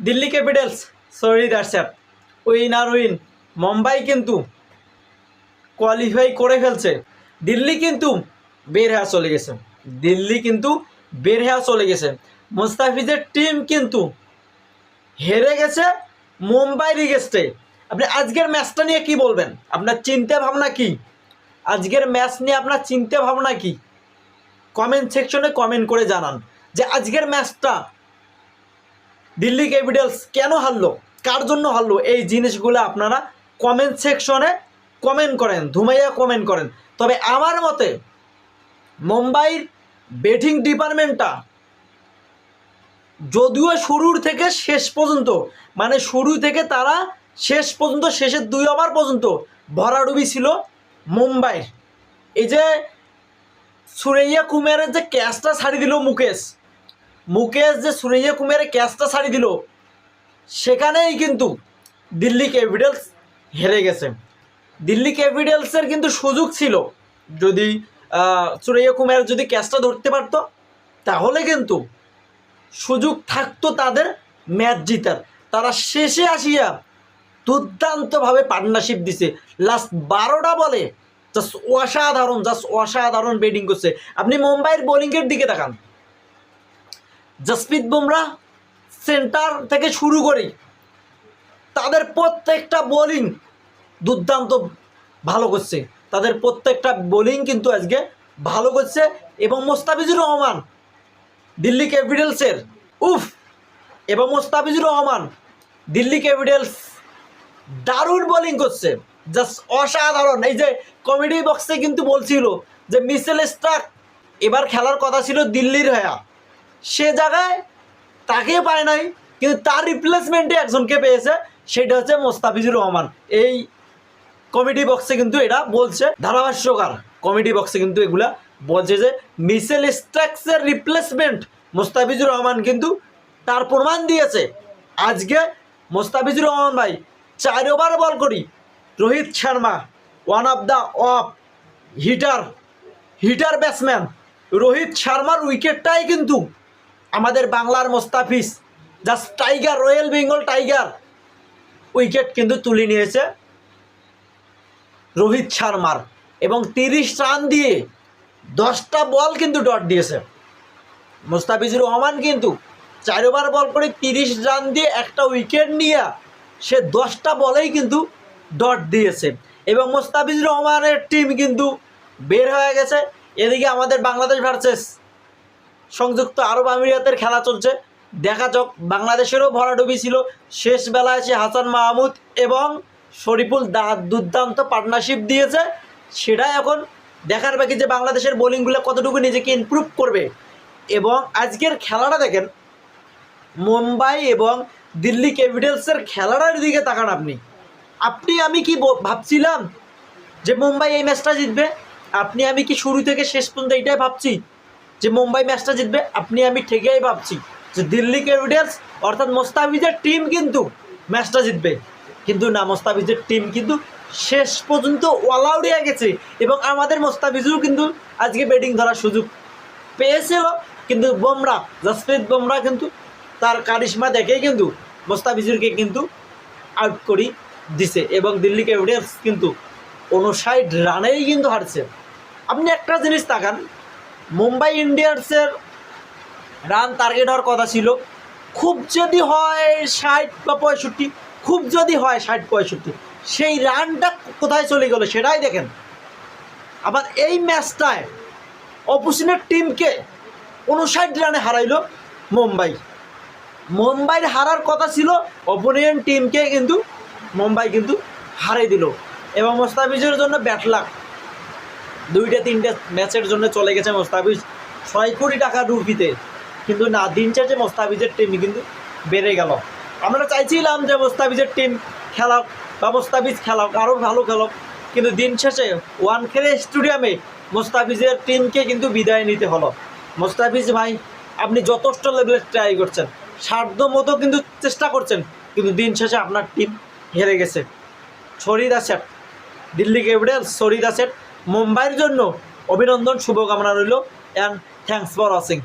Delhi capitals, sorry that's win R win, Mumbai কিন্তু qualify করে ফেলছে। দিল্লি কিন্তু বের হয়ে চলে গেছে। দিল্লি কিন্তু বের হয়ে চলে গেছে। মোস্তাফিজের টিম কিন্তু হেরে গেছে মুম্বাই রিগেস্টে আপনি আজকের ম্যাচটা নিয়ে কি বলবেন? আপনার চিন্তা ভাবনা কি? আজকের ম্যাচ নিয়ে আপনার চিন্তা ভাবনা কি? কমেন্ট সেকশনে কমেন্ট করে জানান যে আজকের ম্যাচটা দিল্লি ক্যাপিটালস কেন হারলো? কার জন্য হারলো? এই জিনিসগুলো আপনারা কমেন্ট সেকশনে কমেন্ট করেন, ধুমাইয়া কমেন্ট করেন। তবে আমার মতে মুম্বাইয়ের ব্যাটিং ডিপার্টমেন্টটা যদিও শুরুর থেকে শেষ পর্যন্ত মানে শুরু থেকে তারা শেষ পর্যন্ত, শেষের দুই ওভার পর্যন্ত ভরাডুবি ছিল মুম্বাইয়ের। এই যে সুরাইয়া কুমারের যে ক্যাচটা ছাড়ি দিল মুকেশ মুকেশ যে সুরাইয়া কুমারের ক্যাচটা ছাড়ি দিল, সেখানেই কিন্তু দিল্লি ক্যাপিটালস হেরে গেছে। দিল্লি ক্যাপিটালসের কিন্তু সুযোগ ছিল যদি সুরাইয়া কুমার যদি ক্যাচটা ধরতে পারতো, তাহলে কিন্তু সুযোগ থাকতো তাদের ম্যাচ জিতার। তারা শেষে আসিয়া দুর্দান্তভাবে পার্টনারশিপ দিছে। লাস্ট বারোটা বলে জাস্ট অসাধারণ জাস্ট অসাধারণ ব্যাটিং করছে। আপনি মুম্বাইয়ের বোলিংয়ের দিকে তাকান। জসপ্রীত বুমরা সেন্টার থেকে শুরু করি। তাদের প্রত্যেকটা বোলিং দুর্দান্ত ভালো করছে। তাদের প্রত্যেকটা বোলিং কিন্তু আজকে ভালো করছে এবং মোস্তাফিজুর রহমান, দিল্লি ক্যাপিটালসের, উফ! এবং মোস্তাফিজুর রহমান, দিল্লি ক্যাপিটালস দারুণ বোলিং করছে। জাস্ট অসাধারণ। এই যে কমেডি বক্সে কিন্তু বলছিল যে মিসেল স্টাক এবার খেলার কথা ছিল দিল্লির হয়া। সে জায়গায় তাকে পায় নাই, কিন্তু তার রিপ্লেসমেন্টে একজনকে পেয়েছে, সেটা হচ্ছে মোস্তাফিজুর রহমান। এই কমেডি বক্সে কিন্তু এটা বলছে। ধারাভাষ্যকার কমেডি বক্সে কিন্তু এগুলা বলছে যে, মিসেল স্ট্রাক্সের রিপ্লেসমেন্ট মোস্তাফিজুর রহমান কিন্তু তার প্রমাণ দিয়েছে। আজকে মোস্তাফিজুর রহমান ভাই চার ওভার বল করি। Rohit Sharma one of the of hitter hitter batsman Rohit শর্মার উইকেটটাই কিন্তু আমাদের বাংলার Mustafiz just tiger royal Bengal tiger wicket কিন্তু তুলে নিয়েছে রোহিত শর্মার এবং তিরিশ রান দিয়ে দশটা বল কিন্তু ডট দিয়েছে। মোস্তাফিজুর রহমান কিন্তু চার ওভার বল করে তিরিশ রান দিয়ে একটা উইকেট নিয়ে সে দশটা বলেই কিন্তু ডট দিয়েছে। এবং মোস্তাফিজুর রহমানের টিম কিন্তু বের হয়ে গেছে। এদিকে আমাদের বাংলাদেশ ভার্সেস সংযুক্ত আরব আমিরাতের খেলা চলছে। দেখা যাক, বাংলাদেশেরও ভরাডুবি ছিল। শেষ বেলায় এসে হাসান মাহমুদ এবং শরীফুল দা দুর্দান্ত পার্টনারশিপ দিয়েছে। সেটা এখন দেখার বাকি যে বাংলাদেশের বোলিংগুলো কতটুকু নিজেকে ইমপ্রুভ করবে। এবং আজকের খেলাটা দেখেন, মুম্বাই এবং দিল্লি ক্যাপিটালসের খেলাটার দিকে তাকান আপনি। আপনি, আমি কি ভাবছিলাম যে মুম্বাই এই ম্যাচটা জিতবে? আপনি, আমি কি শুরু থেকে শেষ পর্যন্ত এইটাই ভাবছি? যে মুম্বাই ম্যাচটা জিতবে, আপনি আমি ঠিকই ভাবছি যে দিল্লি ক্যাপিটালস অর্থাৎ মোস্তাফিজের টিম কিন্তু ম্যাচটা জিতবে। কিন্তু না, মোস্তাফিজের টিম কিন্তু শেষ পর্যন্ত হয়ে গেছে এবং আমাদের মোস্তাফিজও কিন্তু আজকে ব্যাটিং ধরার সুযোগ পেয়েছিল। কিন্তু বুমরা, জসপ্রীত বুমরা কিন্তু তার কারিশমা দেখেই কিন্তু মোস্তাফিজুরকে কিন্তু আউট করি দিছে এবং দিল্লি ক্যাপিটালস কিন্তু উনষাট রানেই কিন্তু হারছে। আপনি একটা জিনিস তাকান মুম্বাই ইন্ডিয়ান্সের রান টার্গেট হওয়ার কথা ছিল। খুব যদি হয় ষাট বা পঁয়ষট্টি, খুব যদি হয় ষাট, পঁয়ষট্টি, সেই রানটা কোথায় চলে গেল সেটাই দেখেন। আবার এই ম্যাচটায় অপোজিটের টিমকে উনষাট রানে হারাইল মুম্বাই। মুম্বাইয়ের হারার কথা ছিল অপোনেন্ট টিমকে কিন্তু মুম্বাই কিন্তু হারিয়ে দিল। এবং মোস্তাফিজের জন্য ব্যাট লাক দুইটা, তিনটে ম্যাচের জন্য চলে গেছে মোস্তাফিজ। ছয় কোটি টাকা রুপিতে। কিন্তু না, দিন শেষে মোস্তাফিজের টিম কিন্তু বেড়ে গেল। আমরা চাইছিলাম যে মোস্তাফিজের টিম খেলাক বা মোস্তাফিজ খেলাক আরও ভালো খেলক। কিন্তু দিন শেষে ওয়ান ওয়ানখেড়ে স্টেডিয়ামে মোস্তাফিজের টিমকে কিন্তু বিদায় নিতে হলো। মোস্তাফিজ ভাই, আপনি যথেষ্ট লেভেলে ট্রাই করছেন। সাধ্য মতো কিন্তু চেষ্টা করছেন, কিন্তু দিন শেষে আপনার টিম হেরে গেছে। শরীর আছে। দিল্লি ক্যাপিটালস শরীর আছে। মুম্বাইয়ের জন্য অভিনন্দন শুভকামনা রইল অ্যান্ড থ্যাংকস ফর ওয়াচিং